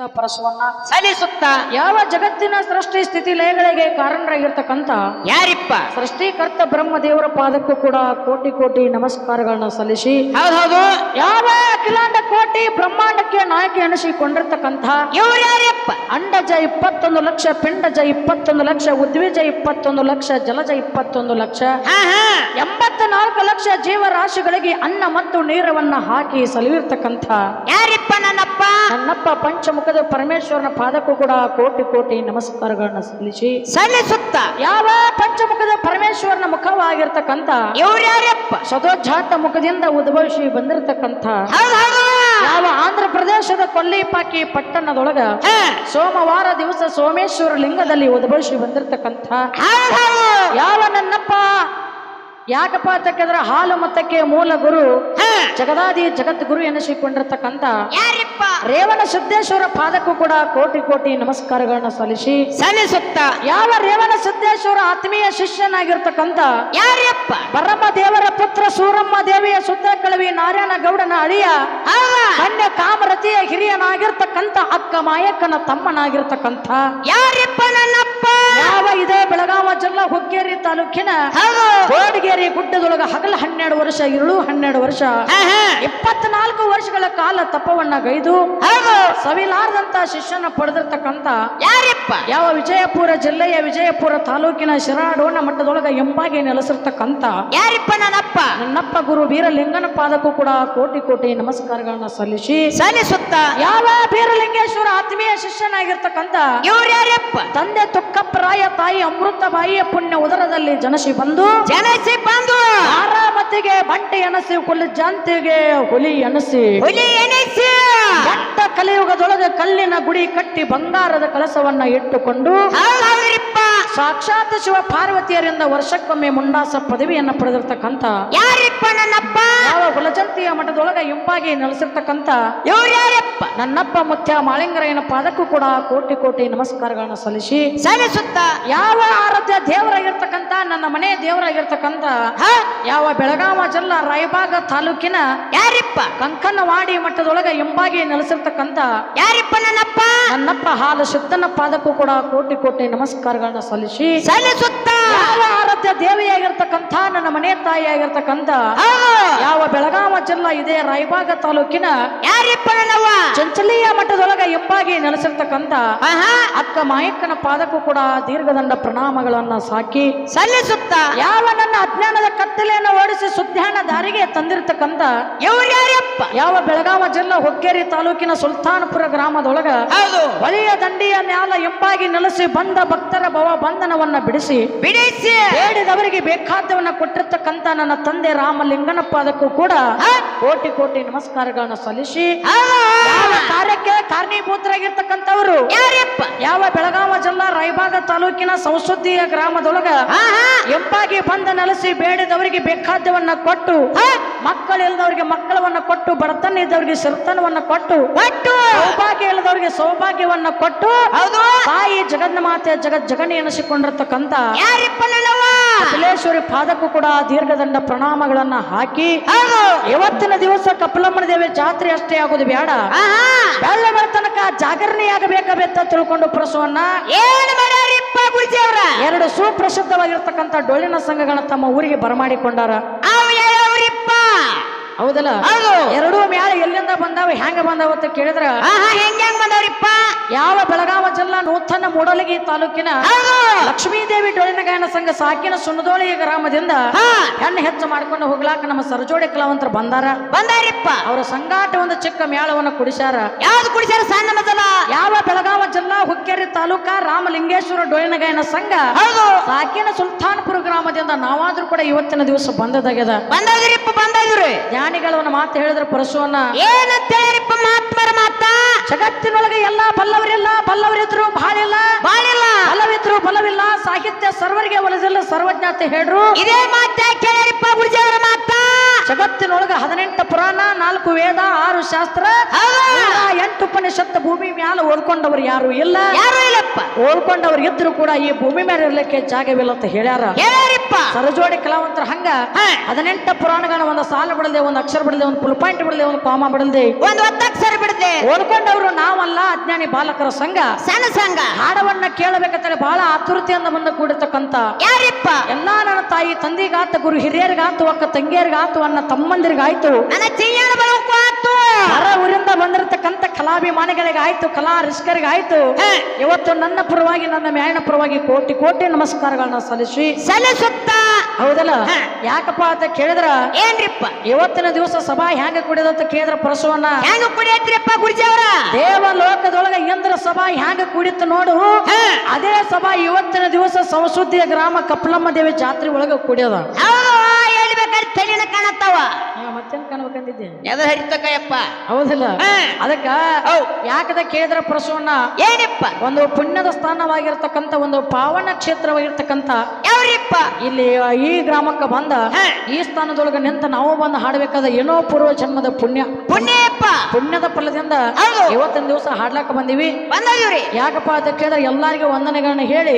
ಪರಶುವನ್ನ ಸಲ್ಲಿಸುತ್ತ? ಯಾವ ಜಗತ್ತಿನ ಸೃಷ್ಟಿ ಸ್ಥಿತಿ ಲಯಗಳಿಗೆ ಕಾರಣರಾಗಿರ್ತಕ್ಕಂತ ಯಾರಿಪ್ಪ? ಸೃಷ್ಟಿಕರ್ತ ಬ್ರಹ್ಮ ದೇವರ ಪಾದಕ್ಕೂ ಕೂಡ ಕೋಟಿ ಕೋಟಿ ನಮಸ್ಕಾರಗಳನ್ನ ಸಲ್ಲಿಸಿ ಯಾವ ಅಖಿಲಾಂಡ ಕೋಟಿ ಬ್ರಹ್ಮಾಂಡಕ್ಕೆ ನಾಯಕಿ ಇವ್ರು ಯಾರಿಪ್ಪ ಅಂಡಜ ಇಪ್ಪತ್ತೊಂದು ಲಕ್ಷ ಪಿಂಡಜ ಇಪ್ಪತ್ತೊಂದು ಲಕ್ಷ ಉದ್ವಿಜ ಇಪ್ಪತ್ತೊಂದು ಲಕ್ಷ ಜಲಜ ಇಪ್ಪತ್ತೊಂದು ಲಕ್ಷ ಎಂಬತ್ತ ನಾಲ್ಕು ಲಕ್ಷ ಜೀವರಾಶಿಗಳಿಗೆ ಅನ್ನ ಮತ್ತು ನೀರವನ್ನ ಹಾಕಿ ಸಲುವಿರ್ತಕ್ಕಂಥ ಯಾರಿಪ್ಪ ನನ್ನಪ್ಪ? ನನ್ನಪ್ಪ ಪಂಚಮುಖದ ಪರಮೇಶ್ವರನ ಪಾದಕ್ಕೂ ಕೂಡ ಕೋಟಿ ಕೋಟಿ ನಮಸ್ಕಾರಗಳನ್ನ ಸಲ್ಲಿಸಿ ಸಲ್ಲಿಸುತ್ತ? ಯಾವ ಪಂಚಮುಖದ ಪರಮೇಶ್ವರನ ಮುಖವಾಗಿರ್ತಕ್ಕಂಥ ಇವ್ರು ಸದೋಜಾತ ಸದೋಜ್ಜಾತ ಮುಖದಿಂದ ಉದ್ಭವಿಸಿ ಬಂದಿರತಕ್ಕಂಥ ಯಾವ ಆಂಧ್ರ ಪ್ರದೇಶದ ಕೊಲ್ಲಿಪಾಕಿ ಪಟ್ಟಣದೊಳಗ ಸೋಮವಾರ ದಿವಸ ಸೋಮೇಶ್ವರ ಲಿಂಗದಲ್ಲಿ ಉದ್ಭವಿಸಿ ಬಂದಿರತಕ್ಕಂಥ ಯಾವ ನನ್ನಪ್ಪ? ಯಾಕಪ್ಪ ಅಂತಕ್ಕಂದ್ರೆ ಹಾಲು ಮತಕ್ಕೆ ಮೂಲ ಗುರು ಜಗದಾದಿ ಜಗತ್ ಗುರು ಎನಿಸಿಕೊಂಡಿರ್ತಕ್ಕಂಥ ಯಾರಿಪ್ಪ? ರೇವಣ ಸಿದ್ದೇಶ್ವರ ಪಾದಕ್ಕೂ ಕೂಡ ಕೋಟಿ ಕೋಟಿ ನಮಸ್ಕಾರಗಳನ್ನ ಸಲ್ಲಿಸಿ. ಸಲ್ಲಿಸುತ್ತ. ಯಾವ ರೇವಣ ಸಿದ್ದೇಶ್ವರ ಆತ್ಮೀಯ ಶಿಷ್ಯನಾಗಿರ್ತಕ್ಕಂಥ ಯಾರ್ಯಪ್ಪ ಪರಮ ದೇವರ ಪುತ್ರ ಸೂರಮ್ಮ ದೇವಿಯ ಸುತ್ತ ಕಳವಿ ನಾರಾಯಣ ಗೌಡನ ಅಳಿಯ ಅನ್ಯ ಕನ್ಯ ಕಾಮರತಿಯ ಹಿರಿಯನಾಗಿರ್ತಕ್ಕಂಥ ಅಕ್ಕ ಮಾಯಕ್ಕನ ತಮ್ಮನಾಗಿರ್ತಕ್ಕಂಥ. ಯಾರ್ಯಪ್ಪ ನನ್ನಪ್ಪ? ಯಾವ ಇದೇ ಬೆಳಗಾವ ಜಿಲ್ಲಾ ಹುಕ್ಕೇರಿ ತಾಲೂಕಿನ ಹೌದು. ಗೋಡಗೇರಿ ಗುಡ್ಡದೊಳಗ ಹಗಲ ಹನ್ನೆರಡು ವರ್ಷ ಇರುಳು ಹನ್ನೆರಡು ವರ್ಷ. ಇಪ್ಪತ್ನಾಲ್ಕು ವರ್ಷಗಳ ಕಾಲ ತಪ್ಪವನ್ನ ಗೈದು ಹೌದು. ಸವಿಲಾರದಂತ ಶಿಷ್ಯನ ಪಡೆದಿರ್ತಕ್ಕಂತ ಯಾರಿಪ್ಪ? ಯಾವ ವಿಜಯಪುರ ಜಿಲ್ಲೆಯ ವಿಜಯಪುರ ತಾಲೂಕಿನ ಶಿರಾಡೋಣ ಮಟ್ಟದೊಳಗ ಎಂಬಾಗಿ ನೆಲೆಸಿರ್ತಕ್ಕಂತ ಯಾರಿಪ್ಪ ನನ್ನಪ್ಪ? ನನ್ನಪ್ಪ ಗುರು ವೀರಲಿಂಗನ ಪಾದಕ್ಕೂ ಕೂಡ ಕೋಟಿ ಕೋಟಿ ನಮಸ್ಕಾರಗಳನ್ನ ಸಲ್ಲಿಸಿ ಸಲ್ಲಿಸುತ್ತ? ಯಾವ ಬೀರಲಿಂಗೇಶ್ವರ ಆತ್ಮೀಯ ಶಿಷ್ಯನಾಗಿರ್ತಕ್ಕಂತ ಯಾರಿಪ್ಪ? ತಂದೆ ತುಕ್ಕಪ್ಪರಾಯ ತಾಯಿ ಅಮೃತ ಬಾಯಿಯ ಪುಣ್ಯ ಉದರದಲ್ಲಿ ಜನಸಿ ಬಂದು ಜನಸಿ ಬಂದು ಆರಾಮತಿಗೆ ಬಂಟೆ ಎನಸಿ ಹುಲಿ ಜಾಂತಿಗೆ ಹುಲಿ ಎನಸಿ. ಹುಲಿ ಎನಿಸಿ. ಕೆಟ್ಟ ಕಲಿಯುಗದೊಳಗೆ ಕಲ್ಲಿನ ಗುಡಿ ಕಟ್ಟಿ ಬಂಗಾರದ ಕಳಸವನ್ನ ಇಟ್ಟುಕೊಂಡು ಸಾಕ್ಷಾತ್ ಶಿವ ಪಾರ್ವತಿಯರಿಂದ ವರ್ಷಕ್ಕೊಮ್ಮೆ ಮುಂಡಾಸ ಪದವಿಯನ್ನ ಪಡೆದಿರ್ತಕ್ಕಂತ ಯಾರಿಪ್ಪ ನನ್ನಪ್ಪ? ಯಾವ ಹುಲಜಂತಿಯ ಮಠದೊಳಗ ಇಂಪಾಗಿ ನೆಲೆಸಿರ್ತಕ್ಕಂತ ನನ್ನಪ್ಪ ಮುತ್ಯ ಮಾಳಿಂಗರಯ್ಯನ ಪಾದಕ್ಕೂ ಕೂಡ ಕೋಟಿ ಕೋಟಿ ನಮಸ್ಕಾರಗಳನ್ನ ಸಲ್ಲಿಸಿ ಸಲ್ಲಿಸುತ್ತ? ಯಾವ ಆರಾಧ್ಯ ದೇವರಾಗಿರ್ತಕ್ಕಂಥ ನನ್ನ ಮನೆ ದೇವರಾಗಿರ್ತಕ್ಕಂಥ? ಯಾವ ಬೆಳಗಾವ ಜಿಲ್ಲಾ ರಾಯಬಾಗ ತಾಲೂಕಿನ ಯಾರಿಪ್ಪ? ಕಂಕನವಾಡಿ ಮಟ್ಟದೊಳಗ ಎಂಬಾಗಿ ನೆಲೆಸಿರ್ತಕ್ಕಂಥ ಯಾರಿಪ್ಪ ನನ್ನಪ್ಪ? ನನ್ನಪ್ಪ ಹಾಲು ಶುದ್ಧನ ಪಾದಕ್ಕೂ ಕೂಡ ಕೋಟಿ ಕೋಟಿ ನಮಸ್ಕಾರಗಳನ್ನ ಸಲ್ಲಿಸಿ ಸಲ್ಲಿಸುತ್ತ? ಆರಾಧ್ಯ ದೇವಿಯಾಗಿರ್ತಕ್ಕಂಥ ನನ್ನ ಮನೆ ತಾಯಿಯಾಗಿರ್ತಕ್ಕಂಥ ಹೌದು. ಯಾವ ಬೆಳಗಾವ ಜಿಲ್ಲಾ ಇದೇ ರಾಯಬಾಗ ತಾಲೂಕಿನ ಯಾರಿಪ್ಪ ನಾವು ಚಂಚಲಿಯ ಮಠದೊಳಗ ಎಂಬಾಗಿ ನೆಲೆಸಿರ್ತಕ್ಕಂತ ಅಕ್ಕ ಮಾಯಕ್ಕನ ಪಾದಕ್ಕೂ ಕೂಡ ದೀರ್ಘದಂಡ ಪ್ರಣಾಮಗಳನ್ನ ಸಾಕಿ ಸಲ್ಲಿಸುತ್ತ? ಯಾವ ನನ್ನ ಅಜ್ಞಾನದ ಕತ್ತಲೆಯನ್ನು ಓಡಿಸಿ ಸುಧ್ಯಾನ ದಾರಿಗೆ ತಂದಿರತಕ್ಕಂತ ಯಾರಪ್ಪ? ಯಾವ ಬೆಳಗಾವ ಜಿಲ್ಲಾ ಹೊಕ್ಕೇರಿ ತಾಲೂಕಿನ ಸುಲ್ತಾನಪುರ ಗ್ರಾಮದೊಳಗ ಹೊಳೆಯ ದಂಡಿಯ ನ್ಯಾಲ ಎಂಬಾಗಿ ನೆಲೆಸಿ ಬಂದ ಭಕ್ತರ ಭವ ಬಂಧನವನ್ನ ಬಿಡಿಸಿ ಬಿಡಿಸಿ. ಬೇಡಿದವರಿಗೆ ಬೇಕಾದವನ್ನ ಕೊಟ್ಟಿರ್ತಕ್ಕಂತ ನನ್ನ ತಂದೆ ರಾಮಲಿಂಗನ ಪಾದಕ್ಕೂ ಕೂಡ ಕೋಟಿ ಕೋಟಿ ನಮಸ್ಕಾರಗಳನ್ನ ಸಲ್ಲಿಸಿ ಯಾವ ಕಾರ್ಯಕ್ಕೆ ಕಾರಣೀಭೂತರಾಗಿರ್ತಕ್ಕಂಥವರು ಯಾವ ಬೆಳಗಾವ ಜಿಲ್ಲಾ ರಾಯಬಾಗ ತಾಲೂಕಿನ ಸಂಸದೀಯ ಗ್ರಾಮದೊಳಗ ಎಂಪಾಗಿ ಬಂದ ನೆಲೆಸಿ ಬೇಡದವರಿಗೆ ಬೇಕಾದ್ಯವನ್ನ ಕೊಟ್ಟು ಮಕ್ಕಳಿಲ್ಲದವರಿಗೆ ಮಕ್ಕಳವನ್ನ ಕೊಟ್ಟು ಬಡತನ ಇದ್ದವರಿಗೆ ಸಿರ್ತನವನ್ನ ಕೊಟ್ಟು ಒಟ್ಟು ಸೌಭಾಗ್ಯ ಇಲ್ಲದವರಿಗೆ ಸೌಭಾಗ್ಯವನ್ನ ಕೊಟ್ಟು ತಾಯಿ ಜಗನ್ಮಾತೆ ಜಗತ್ ಜಗಣಿ ಎನಿಸಿಕೊಂಡಿರ್ತಕ್ಕಂಥ ಕಪಿಲೇಶ್ವರಿ ಪಾದಕ್ಕೂ ಕೂಡ ದೀರ್ಘದಂಡ ಪ್ರಣಾಮಗಳನ್ನ ಹಾಕಿ ಇವತ್ತಿನ ದಿವಸ ಕಪಿಲಮ್ಮನ ದೇವಿ ಜಾತ್ರೆ ಅಷ್ಟೇ ಆಗುದು ಬೇಡ. ಬೆಳ್ಳ ತನಕ ಜಾಗರಣೆಯಾಗಬೇಕಬೇಕ ತಿಳ್ಕೊಂಡು ಪ್ರಸವನ್ನ ಎರಡು ಸುಪ್ರಸಿದ್ಧವಾಗಿರ್ತಕ್ಕಂಥ ಡೊಳ್ಳಿನ ಸಂಘಗಳನ್ನ ತಮ್ಮ ಊರಿಗೆ ಬರಮಾಡಿಕೊಂಡಾರ. ಹೌದಲ್ಲ? ಹೌದು. ಎರಡೂ ಮ್ಯಾಲ ಎಲ್ಲಿಂದ ಬಂದಾವ ಹೆಂಗ ಬಂದಾವ ಅಂತ ಕೇಳಿದ್ರ? ಹೆಂಗ್ ಹೆಂಗ್ ಬಂದವ್ರಿಪ್ಪ? ಯಾವ ಬೆಳಗಾವ ಜಿಲ್ಲಾ ನೂತನ ಮೂಡಲಗಿ ತಾಲೂಕಿನ ಲಕ್ಷ್ಮೀದೇವಿ ಡೊಳಿನ ಗಾಯನ ಸಂಘ ಸಾಕಿನ ಸುನದೋಳಿ ಗ್ರಾಮದಿಂದ ಹೆಣ್ಣು ಹೆಚ್ಚು ಮಾಡ್ಕೊಂಡು ಹೋಗ್ಲಾಕ ನಮ್ಮ ಸರಜೋಡಿ ಕಲಾವಂತರು ಬಂದಾರ. ಬಂದಾರಿಪ್ಪ. ಅವರ ಸಂಗಾಟ ಒಂದು ಚಿಕ್ಕ ಮೇಳವನ್ನ ಕುಡಿಸ್ಯಾರ. ಯಾವ್ದು ಕುಡಿಸ್ಯಾರ ಸಣ್ಣ ಮೊದಲ ಯಾವ ಬೆಳಗಾವ ಜಿಲ್ಲಾ ಹುಕ್ಕೇರಿ ತಾಲೂಕಾ ರಾಮಲಿಂಗೇಶ್ವರ ಡೊಳಿನ ಗಾಯನ ಸಂಘ ಹೌದು. ಸಾಕಿನ ಸುಲ್ತಾನ್ಪುರ ಗ್ರಾಮದಿಂದ ನಾವಾದ್ರೂ ಕೂಡ ಇವತ್ತಿನ ದಿವಸ ಬಂದದಾಗ್ಯದ. ಬಂದದ್ರಿಪ್ಪ ಬಂದದ್ರಿ. ಜ್ಞಾನಿಗಳವನ್ನ ಮಾತು ಹೇಳಿದ್ರ ಪರಶುವನ್ನ ಏನಂತ ಹೇಳಿರಿಪ್ಪ ಮಹಾತ್ಮರ ಮಾತ? ಜಗತ್ತಿನೊಳಗೆ ಎಲ್ಲಾ ಬಲ್ಲವರಿಲ್ಲ ಬಲ್ಲವರಿದ್ರು ಬಾಳಿಲ್ಲ. ಬಾಳಿಲ್ಲ. ಬಲವಿದ್ರು ಬಲವಿಲ್ಲ ಸಾಹಿತ್ಯ ಸರ್ವರಿಗೆ ಒಲಿದಿಲ್ಲ ಸರ್ವಜ್ಞಾತೆ ಹೇಳ್ರು. ಇದೇ ಮಾತ ಕೇಳಿಪ್ಪ ಗುರುಜಿಯವರ ಮಾತ? ಜಗತ್ತಿನೊಳಗೆ ಹದಿನೆಂಟು ಪುರಾಣ ನಾಲ್ಕು ವೇದ ಆರು ಶಾಸ್ತ್ರ ಎಂಟು ಉಪನಿಷತ್ತು ಭೂಮಿ ಮ್ಯಾಲ ಓದ್ಕೊಂಡವ್ರು ಯಾರು ಇಲ್ಲ. ಯಾರು ಇಲ್ಲಪ್ಪ. ಓದ್ಕೊಂಡವ್ರು ಇದ್ರು ಕೂಡ ಈ ಭೂಮಿ ಮೇಲೆ ಇರ್ಲಿಕ್ಕೆ ಜಾಗವಿಲ್ಲ ಅಂತ ಹೇಳ್ಯಾರ. ಸರಜೋಡಿ ಕಲಾವಂತರ ಹಂಗ. ಹದಿನೆಂಟು ಪುರಾಣಗಳ ಒಂದು ಸಾಲ ಬಿಡದೆ ಒಂದು ಅಕ್ಷರ ಬಿಡದೆ ಒಂದು ಫುಲ್ ಪಾಯಿಂಟ್ ಬಿಡದೆ ಒಂದು ಕಾಮ ಬಿಡದೆ. ಒಂದು ಒತ್ತಕ್ಷರ ಬಿಡದೆ ಓದ್ಕೊಂಡವ್ರು ನಾವಲ್ಲ ಅಜ್ಞಾನಿ ಬಾಲಕರ ಸಂಘ. ಸಣ್ಣ ಸಂಘ. ಹಾಡವನ್ನ ಕೇಳಬೇಕಂತೇಳಿ ಬಹಳ ಆತುರತೆಯಿಂದ ಮುಂದೆ ಕೂಡಿರ್ತಕ್ಕಂತ ಯಾರಿಪ್ಪ? ಎಲ್ಲಾ ನನ್ನ ತಾಯಿ ತಂದಿಗಾತು ಗುರು ಹಿರಿಯರಿಗಾತು ಅಕ್ಕ ತಂಗಿಯರಿಗಾತು ಅನ್ನ ತಮ್ಮಂದಿರಿಗಾಯ್ತು. ನನ್ನ ಚಿಯ್ಯಣ ಬಳಕು ಆತು ಹೊರ ಊರಿಂದ ಬಂದಿರತಕ್ಕಂತ ಕಲಾಭಿಮಾನಿಗಳಿಗಾಯ್ತು ಕಲಾ ರಿಸ್ಕರಿಗಾಯ್ತು. ಇವತ್ತು ನನ್ನ ಪರವಾಗಿ ನನ್ನ ಮ್ಯಾಯನ ಪರವಾಗಿ ಕೋಟಿ ಕೋಟಿ ನಮಸ್ಕಾರಗಳನ್ನ ಸಲ್ಲಿಸಿ. ಸಲ್ಲಿಸುತ್ತ ಹೌದಲ್ಲ. ಯಾಕಪ್ಪ ಅಂತ ಕೇಳಿದ್ರ? ಏನ್ರಿಪ್ಪ? ಇವತ್ತಿನ ದಿವಸ ಸಭಾ ಹೆಂಗ ಕುಡಿದಂತ ಕೇಳಿದ್ರ ಪರಶುವನ್ನ ಹೆಂಗ ಕುಡಿಯತ್ರಿಪ್ಪ ಗುರುಜಿ ಅವರ? ದೇವ ಲೋಕದೊಳಗ ಇಂದ್ರ ಸಭಾ ಹೆಂಗ ಕುಡಿತು ನೋಡು. ಅದೇ ಸಭಾ ಇವತ್ತಿನ ದಿವಸ ಸಂಸುದ್ದಿಯ ಗ್ರಾಮ ಕಪ್ಲಮ್ಮ ದೇವಿ ಜಾತ್ರೆ ಒಳಗ ಕುಡಿಯೋದ. ತಲೆನ ಕಾಣತ್ತಾವ? ಮತ್ತೇನ್ ಕಾಣ್ಬೇಕಂದಿದ್ದೆ? ಹರಿತಕ್ಕಯ್ಯಪ್ಪ ಹೌದಿಲ್ಲ. ಅದಕ್ಕ. ಯಾಕದ ಕೇಳಿದ್ರ ಪ್ರಸವಣ್ಣ ಏನಿಪ್ಪ? ಒಂದು ಪುಣ್ಯದ ಸ್ಥಾನವಾಗಿರ್ತಕ್ಕಂಥ ಒಂದು ಪಾವನ ಕ್ಷೇತ್ರವಾಗಿರ್ತಕ್ಕಂಥ ಯಾವ್ರಿಪ್ಪ? ಇಲ್ಲಿ ಈ ಗ್ರಾಮಕ್ಕೆ ಬಂದ ಈ ಸ್ಥಾನದೊಳಗೆ ನಿಂತ ನಾವು ಬಂದು ಹಾಡಬೇಕಾದ ಏನೋ ಪೂರ್ವ ಜನ್ಮದ ಪುಣ್ಯ. ಪುಣ್ಯಪ್ಪ. ಪುಣ್ಯದ ಫಲದಿಂದ. ಇವತ್ತಿನ ದಿವಸ ಹಾಡ್ಲಾಕ ಬಂದಿವಿ. ಬಂದಿವ್ರಿ ಯಾಕಪ್ಪ ಅದಕ್ಕೆ ಎಲ್ಲರಿಗೂ ಎಲ್ಲಾರಿಗೂ ವಂದನೆಗಳನ್ನ ಹೇಳಿ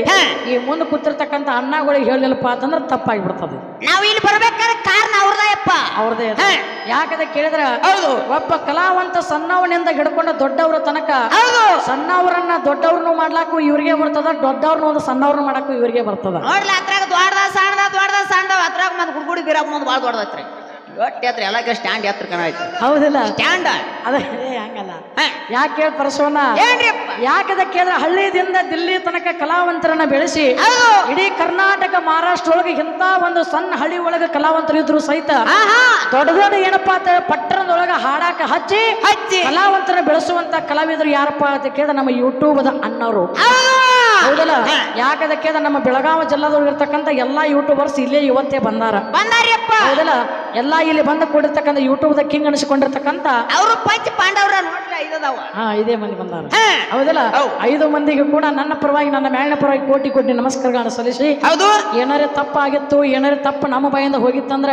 ಈ ಮುಂದೆ ಕೂತಿರ್ತಕ್ಕಂಥ ಅಣ್ಣಗಳಿಗೆ ಹೇಳಿಲ್ಲಪ್ಪ ಅಂತಂದ್ರೆ ತಪ್ಪಾಗಿಬಿಡ್ತದೆ ನಾವು ಇಲ್ಲಿ ಬರ್ಬೇಕಾದ್ರೆ ಹಾ. ಕೇಳಿದ್ರ? ಹೌದು. ಒಬ್ಬ ಕಲಾವಂತ ಸಣ್ಣವನಿಂದ ಹಿಡ್ಕೊಂಡು ದೊಡ್ಡವ್ರ ತನಕ ಹೌದು. ಸಣ್ಣವರನ್ನ ದೊಡ್ಡವ್ರನ್ನು ಮಾಡ್ಲಾಕು ಇವ್ರಿಗೆ ಬರ್ತದ ದೊಡ್ಡವ್ರನ್ನ ಒಂದು ಸಣ್ಣವ್ರನ್ನ ಮಾಡಾಕು ಇವ್ರಿಗೆ ಬರ್ತದ. ನೋಡ್ಲಿ ಅದ್ರಾಗ ದೊಡ್ಡದ ಸಣ್ಣದ ದೊಡ್ಡದ ಸಣ್ಣದ ಅದ್ರಾಗ ಮತ್ತೆ ಗುಡ್ಗುಡಿ ಬೀರಪ್ಪ ಮುಂದೆ ಭಾಳ ದೊಡ್ಡದೈತ್ರಿ. ಒಟ್ಟು ಹತ್ರ ಎಲ್ಲ ಸ್ಟ್ಯಾಂಡ್ ಹತ್ರ ಹೌದಿಲ್ಲ. ಸ್ಟ್ಯಾಂಡ್ ಅದ ಏ, ಹಂಗಲ್ಲ. ಯಾಕೆ ಕೇಳಿ ಪರಶುವನ್ನ ಏನ್ರಿಪ್ಪ? ಯಾಕದ ಕೇಳಿದ್ರೆ ಹಳ್ಳಿದಿಂದ ದಿಲ್ಲಿ ತನಕ ಕಲಾವಂತರನ್ನ ಬೆಳೆಸಿ ಹೌದು. ಇಡೀ ಕರ್ನಾಟಕ ಮಹಾರಾಷ್ಟ್ರ ಒಳಗೆ ಇಂಥ ಒಂದು ಸಣ್ಣ ಹಳ್ಳಿ ಒಳಗೆ ಕಲಾವಂತರು ಇದ್ರು ಸಹಿತ ಆಹಾ. ದೊಡ್ಡ ದೊಡ್ಡ ಏನಪ್ಪಾ ಅಂತ ಪಟ್ಟಣದೊಳಗ ಹಾಡಾಕ ಹಚ್ಚಿ ಹಚ್ಚಿ. ಕಲಾವಂತರ ಬೆಳೆಸುವಂತ ಕಲಾವಿದರು ಯಾರಪ್ಪ ಅಂತ ಕೇಳಿದ ನಮ್ಮ ಯೂಟ್ಯೂಬದ ಅದ ಹೌದು. ಹೌದಲ್ಲ. ಯಾಕದ ಕೇಳಿದ್ರೆ ನಮ್ಮ ಬೆಳಗಾವಿ ಜಿಲ್ಲಾದೊಳಗೆ ಇರ್ತಕ್ಕಂಥ ಎಲ್ಲಾ ಯೂಟ್ಯೂಬರ್ಸ್ ಇಲ್ಲೇ ಇವತ್ತೇ ಬಂದಾರ. ಹೌದಲ್ಲ? ಎಲ್ಲಾ ಇಲ್ಲಿ ಬಂದು ಕೂಡಿರ್ತಕ್ಕಂಥ ಯೂಟ್ಯೂಬ್ ಕಿಂಗ್ ಅನಿಸಿಕೊಂಡಿರ್ತಕ್ಕಂಥ ಅವರು ಪಂಚ ಪಾಂಡವರ ನೋಡ್ರಿ ಐದದಾವ. ಹಾ ಇದೇ ಮಂದಿ ಬಂದಾರ. ಹೌದಲ್ಲ? ಹೌದ್. ಐದು ಮಂದಿಗೆ ಕೂಡ ನನ್ನ ಪರವಾಗಿ ನನ್ನ ಮೇಲಿನ ಪರವಾಗಿ ಕೋಟಿ ಕೋಟಿ ನಮಸ್ಕಾರಗಳನ್ನು ಸಲ್ಲಿಸಿ ಹೌದು. ಏನಾರೇ ತಪ್ಪಾಗಿತ್ತು ಏನಾರೇ ತಪ್ಪು ನಮ್ಮ ಬಾಯಿಂದ ಹೋಗಿತ್ತಂದ್ರ.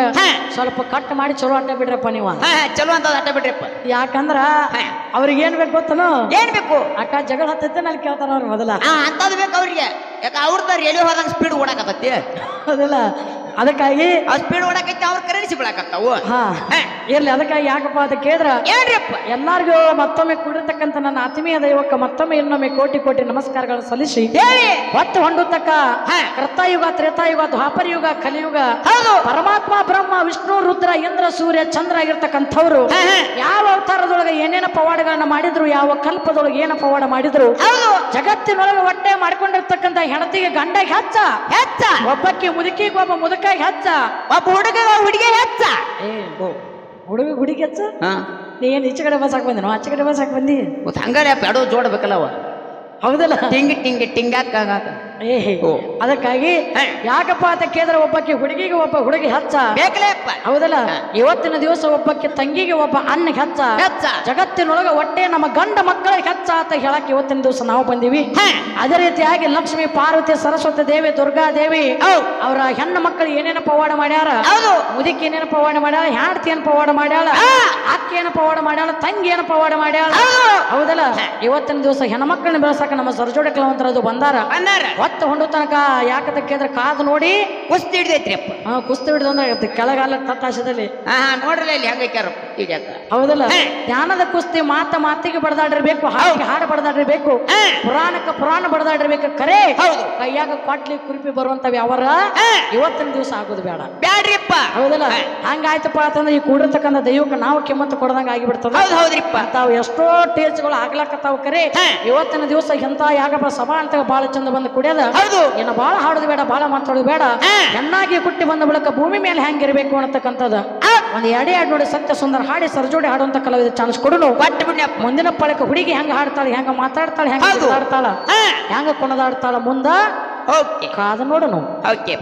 ಸ್ವಲ್ಪ ಕಟ್ ಮಾಡಿ ಚಲೋ ಅಡ್ಡ ಬಿಡ್ರಪ್ಪ ನೀವು. ಚಲೋ ಅಂತ ಅಟ್ಟ ಬಿಡ್ರಿಪ್ಪ. ಯಾಕಂದ್ರ. ಅವ್ರಿಗೆ ಏನ್ ಬೇಕು ಗೊತ್ತನು? ಏನ್ ಬೇಕು? ಅಕ್ಕ ಜಗಳ ಹತ್ತೈತೆ ಅಲ್ಲಿ ಕೇಳ್ತಾರ ಅವ್ರು ಮೊದಲ ಅಂತದ್ ಬೇಕು ಅವ್ರಿಗೆ. ಯಾಕ ಅವ್ರದ್ದು ರೈಲ್ವೆ ಹೋದಾಗ ಸ್ಪೀಡ್ ಓಡಾಕತ್ತತಿ? ಹೌದಲ್ಲ? ಅದಕ್ಕಾಗಿ ಸ್ಪೀಡ್ ಓಡಾಕೈತಿ ಅವ್ರ ಕರೆನ್ಸಿ ಬಿಡಾಕತ್ತಾವು ಹಾ. ಇರ್ಲಿ ಅದಕ್ಕಾಗಿ ಯಾಕಪ್ಪ ಅಂತ ಕೇಳಿದ್ರ ಏನ್ರಿಪ್ಪ ಎಲ್ಲಾರ್ಗೂ ಮತ್ತೊಮ್ಮೆ ಕೂಡಿರ್ತಕ್ಕಂತ ನನ್ನ ಆತ್ಮೀಯ ದೈವಕ್ಕ ಮತ್ತೊಮ್ಮೆ ಇನ್ನೊಮ್ಮೆ ಕೋಟಿ ಕೋಟಿ ನಮಸ್ಕಾರಗಳನ್ನು ಸಲ್ಲಿಸಿ. ಹೊತ್ತು ಹೊಂಡುತ್ತಕ್ಕ ಕೃತಾಯುಗ ತ್ರೇತಾಯುಗ ದ್ವಾಪರ ಯುಗ ಕಲಿಯುಗ ಪರಮಾತ್ಮ ಬ್ರಹ್ಮ ವಿಷ್ಣು ರುದ್ರ ಇಂದ್ರ ಸೂರ್ಯ ಚಂದ್ರ ಆಗಿರ್ತಕ್ಕಂಥವ್ರು. ಯಾವ ಅವತಾರದೊಳಗೆ ಏನೇನ ಪವಾಡಗಳನ್ನ ಮಾಡಿದ್ರು ಯಾವ ಕಲ್ಪದೊಳಗೆ ಏನ ಪವಾಡ ಮಾಡಿದ್ರು ಜಗತ್ತಿನೊಳಗೆ ಹೊಟ್ಟೆ ಮಾಡ್ಕೊಂಡಿರ್ತಕ್ಕಂಥ ಹೆಣತಿಗೆ ಗಂಡ ಹೆಚ್ಚ. ಹೆಚ್ಚ. ಒಬ್ಬಕ್ಕೆ ಮುದುಕಿಗೆ ಒಬ್ಬ ಮುದುಕಾಗಿ ಹೆಚ್ಚ ಒಬ್ಬ ಹುಡುಗ ಹುಡುಗಿ ಹೆಚ್ಚ. ಏ ಹುಡುಗ ಹುಡುಗಿ ಹೆಚ್ಚ? ಹಾ. ನೀ ಏನು ಈಚೆ ಕಡೆ ಬಸ್ ಹಾಕ್ ನಾವು ಆಚೆ ಕಡೆ ಬಸ್ ಹಾಕ್ ಬಂದಿ? ಹಂಗಾರೆ ಎಡೋ ಜೋಡ್ಬೇಕಲ್ಲ ಅವ. ಹೌದಲ್ಲ? ಟಿಂಗ್ ಟಿಂಗ್ ಟಿಂಗಾಕ. ಅದಕ್ಕಾಗಿ. ಯಾಕಪ್ಪ ಅಂತ ಕೇಳಿದ್ರೆ ಒಬ್ಬಕ್ಕೆ ಹುಡುಗಿಗೆ ಒಬ್ಬ ಹುಡುಗಿ ಹಚ್ಚ. ಬೇಕಲೇಪ್ಪ ಹೌದಲ್ಲ? ಇವತ್ತಿನ ದಿವಸ ಒಬ್ಬಕ್ಕೆ ತಂಗಿಗೆ ಒಬ್ಬ ಅನ್ನ ಹೆಚ್ಚ. ಹೆಚ್ಚ. ಜಗತ್ತಿನೊಳಗ ಒಟ್ಟೆ ನಮ್ಮ ಗಂಡ ಮಕ್ಕಳಿಗೆ ಹೆಚ್ಚ ಅಂತ ಹೇಳಕ್ ಇವತ್ತಿನ ದಿವಸ ನಾವು ಬಂದಿವಿ. ಅದೇ ರೀತಿಯಾಗಿ ಲಕ್ಷ್ಮಿ ಪಾರ್ವತಿ ಸರಸ್ವತಿ ದೇವಿ ದುರ್ಗಾ ದೇವಿ. ಅವರ ಹೆಣ್ಣು ಮಕ್ಕಳು ಏನೇನ ಪವಾಡ ಮಾಡ್ಯಾರ? ಹೌದು. ಮುದುಕಿ ಏನೇನ ಪವಾಡ ಮಾಡ್ಯಾಳ? ಹ್ಯಾಡ್ತಿ ಏನ್ ಪವಾಡ ಮಾಡ್ಯಾಳ? ಏನ ಪವಾಡ ಮಾಡ್ಯಾಳ? ತಂಗಿ ಏನ ಪವಾಡ ಮಾಡ್ಯಾಳ? ಹೌದಲ್ಲ? ಇವತ್ತಿನ ದಿವಸ ಹೆಣ್ಮಕ್ಳನ್ನ ಬೆಳೆಸಕ ನಮ್ಮ ಸರಜೋಡಿ ಕಲಾವಂತರದು ಬಂದಾರ. ಬಂದಾರ. ಹೊತ್ತು ಹೊಂಡು ತನಕ ಯಾಕದ ಕೇದ್ರ ಕಾದು ನೋಡಿ ಕುಸ್ತಿ ಹಿಡಿದೈತ್ರಿ ಅಪ್ಪ. ಕುಸ್ತಿ ಹಿಡಿದು ಅಂದ್ರೆ ಕೆಳಗಾಲ ತತ್ತಾಶದಲ್ಲಿ. ನೋಡ್ರಲ್ಲ ಇಲ್ಲಿ ಹೌದಲ್ಲ? ಧ್ಯಾನದ ಜ್ಞಾನದ ಕುಸ್ತಿ ಮಾತ ಮಾತಿಗೆ ಬಡದಾಡಿರ್ಬೇಕು ಹಾಡಿಗೆ ಹಾಡು ಬಡದಾಡಿರ್ಬೇಕು ಪುರಾಣಕ್ಕ ಪುರಾಣ ಬಡದಾಡಿರ್ಬೇಕು ಕರೆ. ಕೈಯಾಗ ಕೊಟ್ಲಿ ಕುರುಪಿ ಬರುವಂತ ವ್ಯವಹಾರ ಇವತ್ತಿನ ದಿವಸ ಆಗೋದು ಬೇಡ. ಬ್ಯಾಡ್ರಿಪ್ಪ! ಹೌದಲ್ಲ. ಹಂಗಾಯ್ತಪ್ಪ ಅಂತಂದ್ರೆ ಈ ಕೂಡಿರ್ತಕ್ಕಂಥ ದೈವಕ್ಕೆ ನಾವು ಕೆಮ್ಮತ್ತು ಕೊಡದಂಗ ಆಗಿಬಿಡ್ತದ. ಹೌದ್ ಹೌದ್ರಿಪ್ಪ. ತಾವು ಎಷ್ಟೋ ಟೇಸ್ಟ್ಗಳು ಆಗ್ಲಾಕತ್ತಾವ ಕರೆ. ಇವತ್ತಿನ ದಿವಸ ಎಂತ ಯಾಕಪ್ಪ ಸಭಾ ಅಂತ ಬಹಳ ಚಂದ ಬಂದು ಕುಡಿಯದ? ಹೌದು. ಇನ್ನು ಬಹಳ ಹಾಡೋದು ಬೇಡ ಬಾಳ ಮಾತಾಡೋದು ಬೇಡ. ಚೆನ್ನಾಗಿ ಕುಟ್ಟಿ ಬಂದ ಬಳಿಕ ಭೂಮಿ ಮೇಲೆ ಹೆಂಗಿರ್ಬೇಕು ಅನ್ನತಕ್ಕಂಥದ್ದು ಒಂದು ಎಡೆ ಎರಡು ನೋಡಿ ಸತ್ಯ ಸುಂದರ ಹಾಡಿ ಸರ್ಜೋಡಿ ಹಾಡುವಂತ ಕಲಾವಿದ ಚಾನ್ಸ್ ಕೊಡು ಒಟ್ಟು ಬಿಡ್ನಪ್ಪ ಮುಂದಿನ ಪಳಕ ಹುಡುಗಿ ಹೆಂಗ ಹಾಡ್ತಾಳೆ ಹೆಂಗ ಮಾತಾಡ್ತಾಳೆ ಹೆಂಗ ಹಾಡ್ತಾಳ ಹೆಂಗ ಕುಣದಾಡ್ತಾಳ ಮುಂದ ಓಕೆ ಕಾದ ನೋಡೋಣ ಓಕೆ